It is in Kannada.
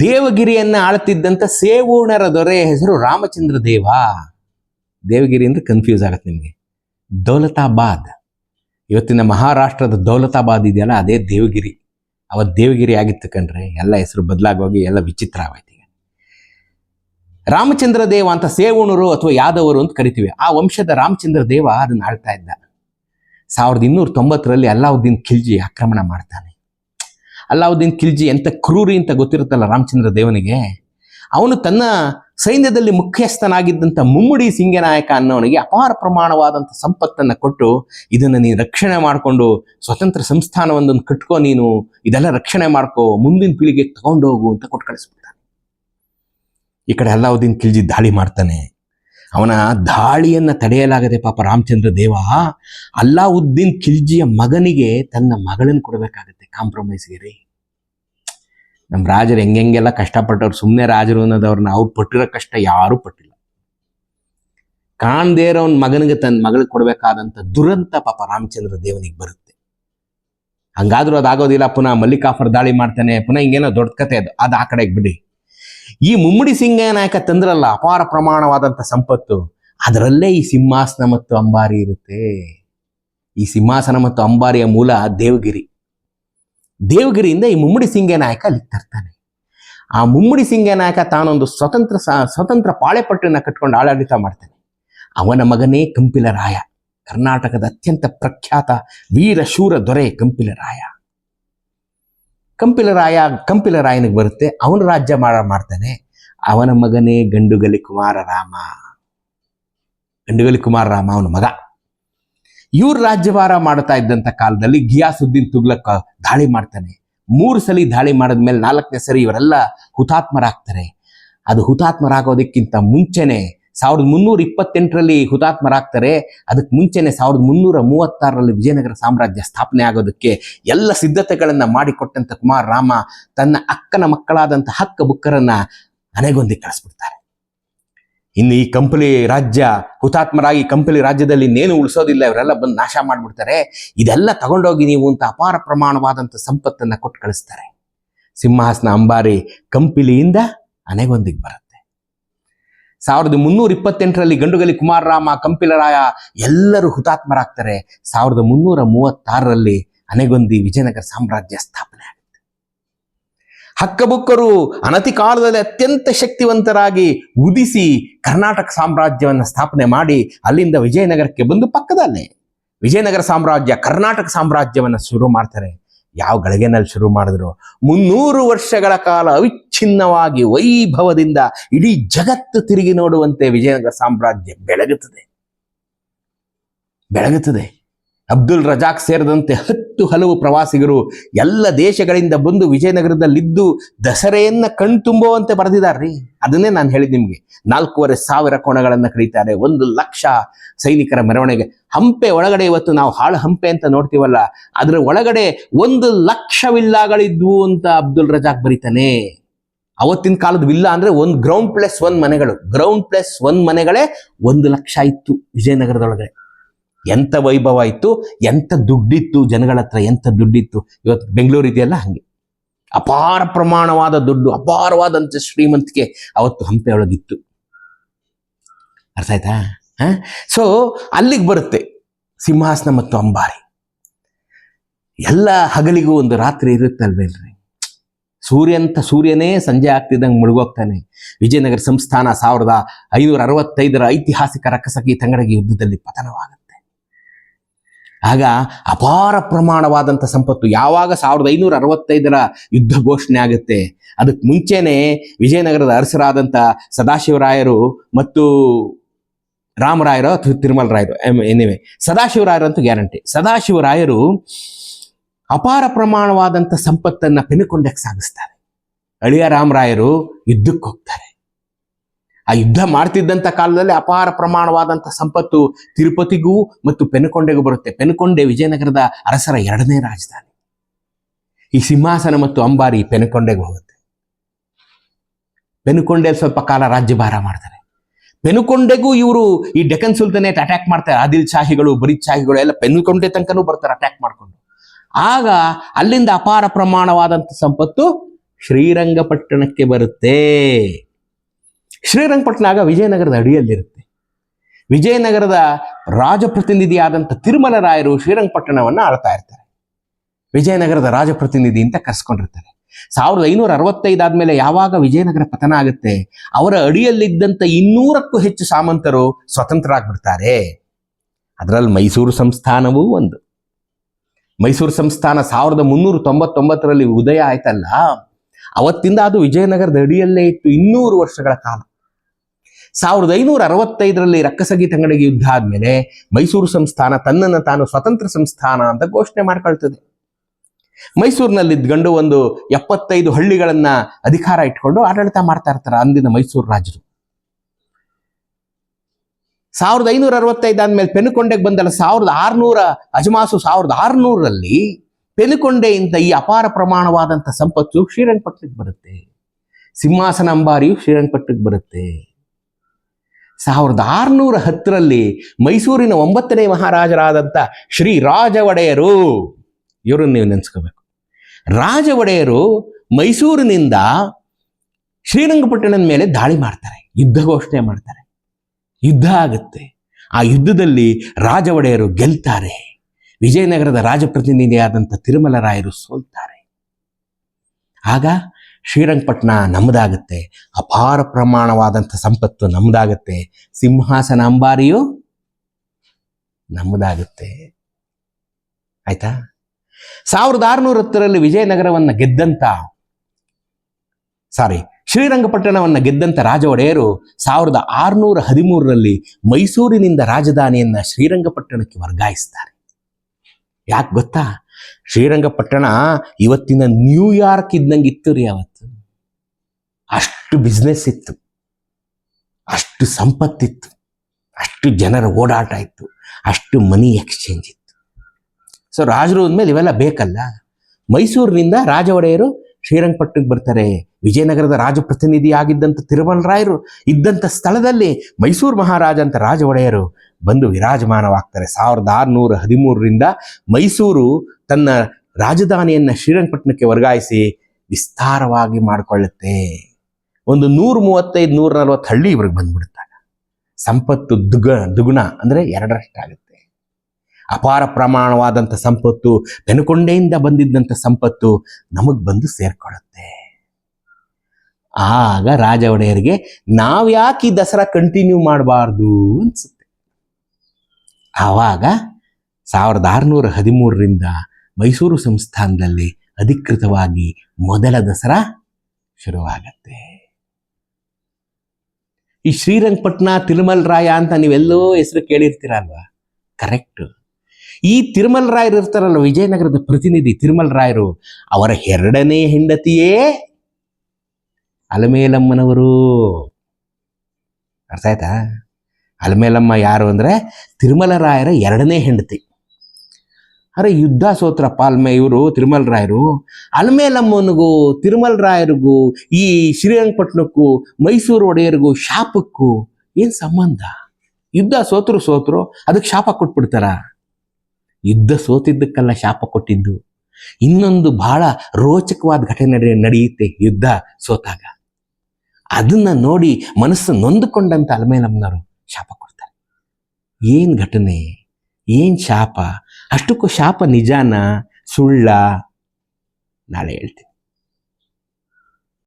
ದೇವಗಿರಿಯನ್ನ ಆಳ್ತಿದ್ದಂಥ ಸೇವೂಣರ ದೊರೆಯ ಹೆಸರು ರಾಮಚಂದ್ರ ದೇವ. ದೇವಗಿರಿ ಅಂದ್ರೆ ಕನ್ಫ್ಯೂಸ್ ಆಗತ್ತೆ ನಿಮಗೆ. ದೌಲತಾಬಾದ್. ಇವತ್ತಿನ ಮಹಾರಾಷ್ಟ್ರದ ದೌಲತಾಬಾದ್ ಇದೆಯಲ್ಲ, ಅದೇ ದೇವಗಿರಿ. ಅವ ದೇವಗಿರಿ ಆಗಿತ್ತು ಕಣ್ರೆ, ಎಲ್ಲ ಹೆಸರು ಬದಲಾಗೋಗಿ ಎಲ್ಲ ವಿಚಿತ್ರ ಆಗೋಯ್ತು ಈಗ. ರಾಮಚಂದ್ರ ದೇವ ಅಂತ ಸೇವೂಣರು ಅಥವಾ ಯಾದವರು ಅಂತ ಕರಿತೀವಿ. ಆ ವಂಶದ ರಾಮಚಂದ್ರ ದೇವ ಅದನ್ನ ಆಳ್ತಾ ಇದ್ದ. ಸಾವಿರದ ಇನ್ನೂರ ತೊಂಬತ್ತರಲ್ಲಿ ಅಲ್ಲಾವುದ್ದೀನ್ ಖಿಲ್ಜಿ ಆಕ್ರಮಣ ಮಾಡ್ತಾನೆ. ಅಲ್ಲಾವುದ್ದೀನ್ ಖಿಲ್ಜಿ ಎಂಥ ಕ್ರೂರಿ ಅಂತ ಗೊತ್ತಿರುತ್ತಲ್ಲ ರಾಮಚಂದ್ರ ದೇವನಿಗೆ? ಅವನು ತನ್ನ ಸೈನ್ಯದಲ್ಲಿ ಮುಖ್ಯಸ್ಥನಾಗಿದ್ದಂಥ ಮುಮ್ಮಡಿ ಸಿಂಗನಾಯಕ ಅನ್ನೋನಿಗೆ ಅಪಾರ ಪ್ರಮಾಣವಾದಂಥ ಸಂಪತ್ತನ್ನು ಕೊಟ್ಟು ಇದನ್ನು ನೀನು ರಕ್ಷಣೆ ಮಾಡಿಕೊಂಡು ಸ್ವತಂತ್ರ ಸಂಸ್ಥಾನವೊಂದನ್ನು ಕಟ್ಕೋ, ನೀನು ಇದೆಲ್ಲ ರಕ್ಷಣೆ ಮಾಡ್ಕೋ, ಮುಂದಿನ ಪೀಳಿಗೆಗೆ ಹೋಗು ಅಂತ ಕೊಟ್ಟು ಕಳಿಸ್ಬಿಡ್ತಾನೆ ಈ ಕಡೆ ಅಲ್ಲಾವುದ್ದೀನ್ ಖಿಲ್ಜಿ ದಾಳಿ ಮಾಡ್ತಾನೆ. ಅವನ ದಾಳಿಯನ್ನ ತಡೆಯಲಾಗದೆ ಪಾಪ ರಾಮಚಂದ್ರ ದೇವ ಅಲ್ಲಾವುದ್ದೀನ್ ಖಿಲ್ಜಿಯ ಮಗನಿಗೆ ತನ್ನ ಮಗಳನ್ನು ಕೊಡಬೇಕಾಗತ್ತೆ. ಕಾಂಪ್ರಮೈಸ್ಗೆ ರೀ. ನಮ್ಮ ರಾಜರು ಹೆಂಗೆಲ್ಲ ಕಷ್ಟಪಟ್ಟವ್ರು ಸುಮ್ಮನೆ ರಾಜರು ಅನ್ನೋದವ್ರನ್ನ ಅವ್ರು ಪಟ್ಟಿರೋ ಕಷ್ಟ ಯಾರೂ ಪಟ್ಟಿಲ್ಲ. ಕಾಣ್ದೇ ಇರೋನ್ ಮಗನಿಗೆ ತನ್ನ ಮಗಳಿಗೆ ಕೊಡಬೇಕಾದಂಥ ದುರಂತ ಪಾಪ ರಾಮಚಂದ್ರ ದೇವನಿಗೆ ಬರುತ್ತೆ. ಹಂಗಾದ್ರೂ ಅದಾಗೋದಿಲ್ಲ, ಪುನಃ ಮಲ್ಲಿಕಾಫರ್ ದಾಳಿ ಮಾಡ್ತಾನೆ, ಪುನಃ ಹಿಂಗೇನೋ ದೊಡ್ಡ ಕತೆ ಅದು. ಅದು ಆ ಕಡೆಗೆ ಬಿಡಿ. ಈ ಮುಮ್ಮಡಿ ಸಿಂಗ ನಾಯಕ ತಂದ್ರಲ್ಲ ಅಪಾರ ಪ್ರಮಾಣವಾದಂತ ಸಂಪತ್ತು. ಅದರಲ್ಲೇ ಈ ಸಿಂಹಾಸನ ಮತ್ತು ಅಂಬಾರಿ ಇರುತ್ತೆ. ಈ ಸಿಂಹಾಸನ ಮತ್ತು ಅಂಬಾರಿಯ ಮೂಲ ದೇವಗಿರಿ. ದೇವಗಿರಿಯಿಂದ ಈ ಮುಮ್ಮಡಿ ಸಿಂಗೆ ನಾಯಕ ಅಲ್ಲಿ ತರ್ತಾನೆ. ಆ ಮುಮ್ಮಡಿ ಸಿಂಗೆ ನಾಯಕ ತಾನೊಂದು ಸ್ವತಂತ್ರ ಸ್ವತಂತ್ರ ಪಾಳೆಪಟ್ಟಿನ ಕಟ್ಕೊಂಡು ಆಡಳಿತ ಮಾಡ್ತಾನೆ. ಅವನ ಮಗನೇ ಕಂಪಿಲರಾಯ. ಕರ್ನಾಟಕದ ಅತ್ಯಂತ ಪ್ರಖ್ಯಾತ ವೀರಶೂರ ದೊರೆ ಕಂಪಿಲ ರಾಯ ಕಂಪಿಲ ರಾಯ ಕಂಪಿಲ ರಾಯನಿಗೆ ಬರುತ್ತೆ. ಅವನು ರಾಜ್ಯ ಮಾಡ, ಮಾಡ್ತಾನೆ. ಅವನ ಮಗನೇ ಗಂಡುಗಲಿ ಕುಮಾರ ರಾಮ. ಗಂಡುಗಲಿ ಕುಮಾರ ರಾಮ ಅವನ ಮಗ. ಇವ್ರು ರಾಜ್ಯಭಾರ ಮಾಡ್ತಾ ಇದ್ದಂಥ ಕಾಲದಲ್ಲಿ ಗಿಯಾಸುದ್ದೀನ್ ತುಗ್ಲಕ್ ದಾಳಿ ಮಾಡ್ತಾನೆ. ಮೂರು ಸಲ ದಾಳಿ ಮಾಡಿದ್ಮೇಲೆ ನಾಲ್ಕನೇ ಸರಿ ಇವರೆಲ್ಲ ಹುತಾತ್ಮರಾಗ್ತಾರೆ. ಅದು ಹುತಾತ್ಮರಾಗೋದಕ್ಕಿಂತ ಮುಂಚೆನೆ ಸಾವಿರದ ಮುನ್ನೂರ ಇಪ್ಪತ್ತೆಂಟರಲ್ಲಿ ಹುತಾತ್ಮರಾಗ್ತಾರೆ. ಅದಕ್ಕೆ ಮುಂಚೆನೆ ಸಾವಿರದ ಮುನ್ನೂರ ಮೂವತ್ತಾರರಲ್ಲಿ ವಿಜಯನಗರ ಸಾಮ್ರಾಜ್ಯ ಸ್ಥಾಪನೆ ಆಗೋದಕ್ಕೆ ಎಲ್ಲ ಸಿದ್ಧತೆಗಳನ್ನು ಮಾಡಿಕೊಟ್ಟಂತ ಕುಮಾರ ರಾಮ ತನ್ನ ಅಕ್ಕನ ಮಕ್ಕಳಾದಂಥ ಹಕ್ಕ ಬುಕ್ಕರನ್ನ ಅನೆಗೊಂದಿ ಕಳಿಸ್ಬಿಡ್ತಾರೆ. ಇನ್ನು ಈ ಕಂಪಲಿ ರಾಜ್ಯ, ಹುತಾತ್ಮರಾಗಿ ಕಂಪಲಿ ರಾಜ್ಯದಲ್ಲಿ ಇನ್ನೇನು ಉಳಿಸೋದಿಲ್ಲ, ಇವರೆಲ್ಲ ಬಂದು ನಾಶ ಮಾಡಿಬಿಡ್ತಾರೆ. ಇದೆಲ್ಲ ತಗೊಂಡೋಗಿ ನೀವು ಅಂತ ಅಪಾರ ಪ್ರಮಾಣವಾದಂಥ ಸಂಪತ್ತನ್ನ ಕೊಟ್ಟು ಕಳಿಸ್ತಾರೆ. ಸಿಂಹಾಸನ ಅಂಬಾರಿ ಕಂಪಿಲಿಯಿಂದ ಅನೆಗೊಂದಿಗೆ ಬರುತ್ತೆ. ಸಾವಿರದ ಮುನ್ನೂರ ಇಪ್ಪತ್ತೆಂಟರಲ್ಲಿ ಗಂಡುಗಲಿ ಕುಮಾರರಾಮ ಕಂಪಿಲರಾಯ ಎಲ್ಲರೂ ಹುತಾತ್ಮರಾಗ್ತಾರೆ. ಸಾವಿರದ ಮುನ್ನೂರ ಮೂವತ್ತಾರರಲ್ಲಿ ಅನೆಗೊಂದಿ ವಿಜಯನಗರ ಸಾಮ್ರಾಜ್ಯ ಸ್ಥಾಪನೆ ಆಗುತ್ತೆ. ಹಕ್ಕಬುಕ್ಕರು ಅನತಿ ಕಾಲದಲ್ಲಿ ಅತ್ಯಂತ ಶಕ್ತಿವಂತರಾಗಿ ಉದಿಸಿ ಕರ್ನಾಟಕ ಸಾಮ್ರಾಜ್ಯವನ್ನು ಸ್ಥಾಪನೆ ಮಾಡಿ ಅಲ್ಲಿಂದ ವಿಜಯನಗರಕ್ಕೆ ಬಂದು ಪಕ್ಕದಲ್ಲೇ ವಿಜಯನಗರ ಸಾಮ್ರಾಜ್ಯ, ಕರ್ನಾಟಕ ಸಾಮ್ರಾಜ್ಯವನ್ನು ಶುರು ಮಾಡ್ತಾರೆ. ಯಾವ ಗಳಿಗೆನಲ್ಲಿ ಶುರು ಮಾಡಿದ್ರು? ಮುನ್ನೂರು ವರ್ಷಗಳ ಕಾಲ ಅವಿಚ್ಛಿನ್ನವಾಗಿ ವೈಭವದಿಂದ ಇಡೀ ಜಗತ್ತು ತಿರುಗಿ ನೋಡುವಂತೆ ವಿಜಯನಗರ ಸಾಮ್ರಾಜ್ಯ ಬೆಳಗುತ್ತದೆ. ಬೆಳಗುತ್ತದೆ. ಅಬ್ದುಲ್ ರಜಾಕ್ ಸೇರಿದಂತೆ ಹತ್ತು ಹಲವು ಪ್ರವಾಸಿಗರು ಎಲ್ಲ ದೇಶಗಳಿಂದ ಬಂದು ವಿಜಯನಗರದಲ್ಲಿದ್ದು ದಸರೆಯನ್ನ ಕಣ್ತುಂಬುವಂತೆ ಬರೆದಿದ್ದಾರ್ರಿ ಅದನ್ನೇ ನಾನು ಹೇಳಿದ್ ನಿಮಗೆ. ನಾಲ್ಕೂವರೆ ಸಾವಿರ ಕೋಣಗಳನ್ನು ಕರೀತಾರೆ ಒಂದು ಲಕ್ಷ ಸೈನಿಕರ ಮೆರವಣಿಗೆ. ಹಂಪೆ ಒಳಗಡೆ ಇವತ್ತು ನಾವು ಹಾಳು ಹಂಪೆ ಅಂತ ನೋಡ್ತೀವಲ್ಲ, ಅದರ ಒಳಗಡೆ ಒಂದು ಲಕ್ಷ ವಿಲ್ಲಾಗಳಿದ್ವು ಅಂತ ಅಬ್ದುಲ್ ರಜಾಕ್ ಬರೀತಾನೆ. ಅವತ್ತಿನ ಕಾಲದ ವಿಲ್ಲ ಅಂದ್ರೆ ಒಂದು ಗ್ರೌಂಡ್ ಪ್ಲಸ್ ಒನ್ ಮನೆಗಳು. ಗ್ರೌಂಡ್ ಪ್ಲಸ್ ಒನ್ ಮನೆಗಳೇ ಒಂದು ಲಕ್ಷ ಇತ್ತು ವಿಜಯನಗರದೊಳಗಡೆ. ಎಂತ ವೈಭವ ಇತ್ತು, ಎಂತ ದುಡ್ಡಿತ್ತು ಜನಗಳ ಹತ್ರ, ಎಂತ ದುಡ್ಡಿತ್ತು. ಇವತ್ತು ಬೆಂಗಳೂರು ಇದೆಯಲ್ಲ ಹಂಗೆ. ಅಪಾರ ಪ್ರಮಾಣವಾದ ದುಡ್ಡು ಅಪಾರವಾದಂಥ ಶ್ರೀಮಂತಿಕೆ ಅವತ್ತು ಹಂಪೆ ಒಳಗಿತ್ತು ಅರ್ಥ ಆಯ್ತಾ? ಸೊ ಅಲ್ಲಿಗೆ ಬರುತ್ತೆ ಸಿಂಹಾಸನ ಮತ್ತು ಅಂಬಾರಿ. ಎಲ್ಲ ಹಗಲಿಗೂ ಒಂದು ರಾತ್ರಿ ಇರುತ್ತಲ್ವೇನ್ರಿ? ಸೂರ್ಯಂತ ಸೂರ್ಯನೇ ಸಂಜೆ ಆಗ್ತಿದ್ದಂಗೆ ಮುಳುಗೋಗ್ತಾನೆ. ವಿಜಯನಗರ ಸಂಸ್ಥಾನ ಸಾವಿರದ ಐನೂರ ಅರವತ್ತೈದರ ಐತಿಹಾಸಿಕ ರಕ್ಕಸಕಿ ತಂಗಡಗಿ ಯುದ್ಧದಲ್ಲಿ ಪತನವಾಗುತ್ತೆ. ಆಗ ಅಪಾರ ಪ್ರಮಾಣವಾದಂಥ ಸಂಪತ್ತು ಯಾವಾಗ ಸಾವಿರದ ಐನೂರ ಅರವತ್ತೈದರ ಯುದ್ಧ ಘೋಷಣೆ ಆಗುತ್ತೆ. ಅದಕ್ಕೆ ಮುಂಚೆನೆ ವಿಜಯನಗರದ ಅರಸರಾದಂಥ ಸದಾಶಿವರಾಯರು ಮತ್ತು ರಾಮರಾಯರು ಅಥವಾ ತಿರುಮಲ ರಾಯರು ಎನಿವೆ ಸದಾಶಿವರಾಯರು ಅಂತೂ ಗ್ಯಾರಂಟಿ. ಸದಾಶಿವರಾಯರು ಅಪಾರ ಪ್ರಮಾಣವಾದಂಥ ಸಂಪತ್ತನ್ನ ಪೆನುಕೊಂಡಕ್ಕೆ ಸಾಗಿಸ್ತಾರೆ. ಅಳಿಯ ರಾಮರಾಯರು ಯುದ್ಧಕ್ಕೆ ಹೋಗ್ತಾರೆ. ಆ ಯುದ್ಧ ಮಾಡ್ತಿದ್ದಂಥ ಕಾಲದಲ್ಲಿ ಅಪಾರ ಪ್ರಮಾಣವಾದಂಥ ಸಂಪತ್ತು ತಿರುಪತಿಗೂ ಮತ್ತು ಪೆನುಕೊಂಡೆಗೂ ಬರುತ್ತೆ. ಪೆನುಕೊಂಡೆ ವಿಜಯನಗರದ ಅರಸರ ಎರಡನೇ ರಾಜಧಾನಿ. ಈ ಸಿಂಹಾಸನ ಮತ್ತು ಅಂಬಾರಿ ಪೆನುಕೊಂಡೆಗೆ ಹೋಗುತ್ತೆ. ಪೆನುಕೊಂಡೆ ಸ್ವಲ್ಪ ಕಾಲ ರಾಜ್ಯಭಾರ ಮಾಡ್ತಾರೆ. ಪೆನುಕೊಂಡೆಗೂ ಇವರು ಈ ಡೆಕನ್ ಸುಲ್ತಾನೇಟ್ ಅಟ್ಯಾಕ್ ಮಾಡ್ತಾರೆ. ಆದಿಲ್ ಶಾಹಿಗಳು ಬರೀದ್ ಶಾಹಿಗಳು ಎಲ್ಲ ಪೆನುಕೊಂಡೆ ತನಕನೂ ಬರ್ತಾರೆ ಅಟ್ಯಾಕ್ ಮಾಡ್ಕೊಂಡು. ಆಗ ಅಲ್ಲಿಂದ ಅಪಾರ ಪ್ರಮಾಣವಾದಂಥ ಸಂಪತ್ತು ಶ್ರೀರಂಗಪಟ್ಟಣಕ್ಕೆ ಬರುತ್ತೆ. ಶ್ರೀರಂಗಪಟ್ಟಣ ಆಗ ವಿಜಯನಗರದ ಅಡಿಯಲ್ಲಿರುತ್ತೆ. ವಿಜಯನಗರದ ರಾಜಪ್ರತಿನಿಧಿಯಾದಂಥ ತಿರುಮಲ ರಾಯರು ಶ್ರೀರಂಗಪಟ್ಟಣವನ್ನು ಆಳ್ತಾ ಇರ್ತಾರೆ. ವಿಜಯನಗರದ ರಾಜಪ್ರತಿನಿಧಿ ಅಂತ ಕರೆಸ್ಕೊಂಡಿರ್ತಾರೆ. ಸಾವಿರದ ಐನೂರ ಅರವತ್ತೈದಾದ್ಮೇಲೆ ಯಾವಾಗ ವಿಜಯನಗರ ಪತನ ಆಗುತ್ತೆ? ಅವರ ಅಡಿಯಲ್ಲಿದ್ದಂಥ ಇನ್ನೂರಕ್ಕೂ ಹೆಚ್ಚು ಸಾಮಂತರು ಸ್ವತಂತ್ರರಾಗ್ಬಿಡ್ತಾರೆ. ಅದರಲ್ಲಿ ಮೈಸೂರು ಸಂಸ್ಥಾನವೂ ಒಂದು. ಮೈಸೂರು ಸಂಸ್ಥಾನ ಸಾವಿರದ ಮುನ್ನೂರ ತೊಂಬತ್ತೊಂಬತ್ತರಲ್ಲಿ ಉದಯ ಆಯ್ತಲ್ಲ? ಅವತ್ತಿಂದ ಅದು ವಿಜಯನಗರದ ಅಡಿಯಲ್ಲೇ ಇತ್ತು ಇನ್ನೂರು ವರ್ಷಗಳ ಕಾಲ. ಸಾವಿರದ ಐನೂರ ಅರವತ್ತೈದರಲ್ಲಿ ರಕ್ಕಸಗಿ ತಂಗಡಿಗೆ ಯುದ್ಧ ಆದ್ಮೇಲೆ ಮೈಸೂರು ಸಂಸ್ಥಾನ ತನ್ನನ್ನು ತಾನು ಸ್ವತಂತ್ರ ಸಂಸ್ಥಾನ ಅಂತ ಘೋಷಣೆ ಮಾಡ್ಕೊಳ್ತದೆ. ಮೈಸೂರಿನಲ್ಲಿ ಗಂಡು ಒಂದು ಎಪ್ಪತ್ತೈದು ಹಳ್ಳಿಗಳನ್ನ ಅಧಿಕಾರ ಇಟ್ಕೊಂಡು ಆಡಳಿತ ಮಾಡ್ತಾ ಇರ್ತಾರೆ ಅಂದಿನ ಮೈಸೂರು ರಾಜರು. ಸಾವಿರದ ಐನೂರ ಅರವತ್ತೈದು ಆದ್ಮೇಲೆ ಪೆನುಕೊಂಡೆಗೆ ಬಂದಲ್ಲ, ಸಾವಿರದ ಆರುನೂರ, ಅಜಮಾಸು ಸಾವಿರದ ಆರುನೂರರಲ್ಲಿ ಪೆನುಕೊಂಡೆಯಿಂದ ಈ ಅಪಾರ ಪ್ರಮಾಣವಾದಂಥ ಸಂಪತ್ತು ಶ್ರೀರಂಗಪಟ್ಟಣಕ್ಕೆ ಬರುತ್ತೆ. ಸಿಂಹಾಸನ ಅಂಬಾರಿಯು ಶ್ರೀರಂಗಪಟ್ಟಣಕ್ಕೆ ಬರುತ್ತೆ. ಸಾವಿರದ ಆರುನೂರ ಹತ್ತರಲ್ಲಿ ಮೈಸೂರಿನ ಒಂಬತ್ತನೇ ಮಹಾರಾಜರಾದಂಥ ಶ್ರೀ ರಾಜ ಒಡೆಯರು ಇವರನ್ನು ನೀವು ನೆನೆಸ್ಕೋಬೇಕು. ರಾಜ ಒಡೆಯರು ಮೈಸೂರಿನಿಂದ ಶ್ರೀರಂಗಪಟ್ಟಣದ ಮೇಲೆ ದಾಳಿ ಮಾಡ್ತಾರೆ ಯುದ್ಧ ಘೋಷಣೆ ಮಾಡ್ತಾರೆ. ಯುದ್ಧ ಆಗುತ್ತೆ. ಆ ಯುದ್ಧದಲ್ಲಿ ರಾಜ ಒಡೆಯರು ಗೆಲ್ತಾರೆ. ವಿಜಯನಗರದ ರಾಜಪ್ರತಿನಿಧಿಯಾದಂಥ ತಿರುಮಲ ರಾಯರು ಸೋಲ್ತಾರೆ. ಆಗ ಶ್ರೀರಂಗಪಟ್ಟಣ ನಮ್ಮದಾಗುತ್ತೆ. ಅಪಾರ ಪ್ರಮಾಣವಾದಂಥ ಸಂಪತ್ತು ನಮ್ಮದಾಗುತ್ತೆ. ಸಿಂಹಾಸನ ಅಂಬಾರಿಯು ನಮ್ಮದಾಗುತ್ತೆ. ಆಯ್ತಾ? ಸಾವಿರದ ಆರುನೂರ ಹತ್ತರಲ್ಲಿ ವಿಜಯನಗರವನ್ನು ಗೆದ್ದಂತ ಸಾರಿ ಶ್ರೀರಂಗಪಟ್ಟಣವನ್ನು ಗೆದ್ದಂಥ ರಾಜ ಒಡೆಯರು ಸಾವಿರದ ಆರುನೂರ ಹದಿಮೂರರಲ್ಲಿ ಮೈಸೂರಿನಿಂದ ರಾಜಧಾನಿಯನ್ನ ಶ್ರೀರಂಗಪಟ್ಟಣಕ್ಕೆ ವರ್ಗಾಯಿಸ್ತಾರೆ. ಯಾಕೆ ಗೊತ್ತಾ? ಶ್ರೀರಂಗಪಟ್ಟಣ ಇವತ್ತಿನ ನ್ಯೂಯಾರ್ಕ್ ಇದ್ದಂಗೆ ಇತ್ತು ರೀ ಅವತ್ತು ಅಷ್ಟು ಬಿಸ್ನೆಸ್ ಇತ್ತು. ಅಷ್ಟು ಸಂಪತ್ತಿತ್ತು. ಅಷ್ಟು ಜನರ ಓಡಾಟ ಇತ್ತು. ಅಷ್ಟು ಮನಿ ಎಕ್ಸ್ಚೇಂಜ್ ಇತ್ತು. ಸೊ ರಾಜರು ಅಂದಮೇಲೆ ಇವೆಲ್ಲ ಬೇಕಲ್ಲ? ಮೈಸೂರಿನಿಂದ ರಾಜ ಒಡೆಯರು ಶ್ರೀರಂಗಪಟ್ಟಣಕ್ಕೆ ಬರ್ತಾರೆ. ವಿಜಯನಗರದ ರಾಜಪ್ರತಿನಿಧಿ ಆಗಿದ್ದಂಥ ತಿರುಮಲ ರಾಯರು ಇದ್ದಂಥ ಸ್ಥಳದಲ್ಲಿ ಮೈಸೂರು ಮಹಾರಾಜ ಅಂತ ರಾಜ ಒಡೆಯರು ಬಂದು ವಿರಾಜಮಾನವಾಗ್ತಾರೆ. ಸಾವಿರದ ಆರುನೂರ ಹದಿಮೂರರಿಂದ ಮೈಸೂರು ತನ್ನ ರಾಜಧಾನಿಯನ್ನು ಶ್ರೀರಂಗಪಟ್ಟಣಕ್ಕೆ ವರ್ಗಾಯಿಸಿ ವಿಸ್ತಾರವಾಗಿ ಮಾಡಿಕೊಳ್ಳುತ್ತೆ. ಒಂದು ನೂರ ಮೂವತ್ತೈದು ನೂರ ನಲವತ್ತು ಹಳ್ಳಿ ಇವ್ರಿಗೆ ಬಂದ್ಬಿಡುತ್ತಾಗ ಸಂಪತ್ತು ದುಗ ದುಗುಣ ಅಂದರೆ ಎರಡರಷ್ಟಾಗುತ್ತೆ. ಅಪಾರ ಪ್ರಮಾಣವಾದಂಥ ಸಂಪತ್ತು ಬೆನಕೊಂಡೆಯಿಂದ ಬಂದಿದ್ದಂಥ ಸಂಪತ್ತು ನಮಗೆ ಬಂದು ಸೇರ್ಕೊಳ್ಳುತ್ತೆ. ಆಗ ರಾಜ ಒಡೆಯರಿಗೆ ನಾವು ಯಾಕೆ ಈ ದಸರಾ ಕಂಟಿನ್ಯೂ ಮಾಡಬಾರ್ದು ಅನ್ಸುತ್ತೆ. ಆವಾಗ ಸಾವಿರದ ಆರುನೂರ ಹದಿಮೂರರಿಂದ ಮೈಸೂರು ಸಂಸ್ಥಾನದಲ್ಲಿ ಅಧಿಕೃತವಾಗಿ ಮೊದಲ ದಸರಾ ಶುರುವಾಗತ್ತೆ. ಈ ಶ್ರೀರಂಗಪಟ್ಟಣ ತಿರುಮಲ್ ರಾಯ ಅಂತ ನೀವೆಲ್ಲೋ ಹೆಸರು ಕೇಳಿರ್ತೀರಲ್ವಾ? ಕರೆಕ್ಟ್ ಈ ತಿರುಮಲ್ ರಾಯರು ಇರ್ತಾರಲ್ಲ, ವಿಜಯನಗರದ ಪ್ರತಿನಿಧಿ ತಿರುಮಲ್ ರಾಯರು, ಅವರ ಎರಡನೇ ಹೆಂಡತಿಯೇ ಅಲಮೇಲಮ್ಮನವರು. ಅರ್ಥ ಆಯ್ತಾ? ಅಲಮೇಲಮ್ಮ ಯಾರು ಅಂದ್ರೆ ತಿರುಮಲ ರಾಯರ ಎರಡನೇ ಹೆಂಡತಿ. ಅರೆ ಯುದ್ಧ ಸೋತ್ರ ಪಾಲ್ಮೆ ಇವರು ತಿರುಮಲ್ ರಾಯರು, ಅಲ್ಮೇಲಮ್ಮನಿಗೂ, ತಿರುಮಲ್ ರಾಯರಿಗೂ, ಈ ಶ್ರೀರಂಗಪಟ್ಟಣಕ್ಕೂ, ಮೈಸೂರು ಒಡೆಯರಿಗೂ ಶಾಪಕ್ಕೂ ಏನು ಸಂಬಂಧ? ಯುದ್ಧ ಸೋತರು ಸೋತರು, ಅದಕ್ಕೆ ಶಾಪ ಕೊಟ್ಬಿಡ್ತಾರ? ಯುದ್ಧ ಸೋತಿದ್ದಕ್ಕೆಲ್ಲ ಶಾಪ ಕೊಟ್ಟಿದ್ದು. ಇನ್ನೊಂದು ಬಹಳ ರೋಚಕವಾದ ಘಟನೆ ನಡೆ- ನಡೆಯುತ್ತೆ ಯುದ್ಧ ಸೋತಾಗ. ಅದನ್ನ ನೋಡಿ ಮನಸ್ಸು ನೊಂದುಕೊಂಡಂತ ಅಲ್ಮೇಲಮ್ಮನವರು ಶಾಪ ಕೊಡ್ತಾರೆ. ಏನ್ ಘಟನೆ? ಏನ್ ಶಾಪ? ಅಷ್ಟಕ್ಕೂ ಶಾಪ ನಿಜಾನ? ಸುಳ್ಳ? ನಾಳೆ ಹೇಳ್ತೀನಿ.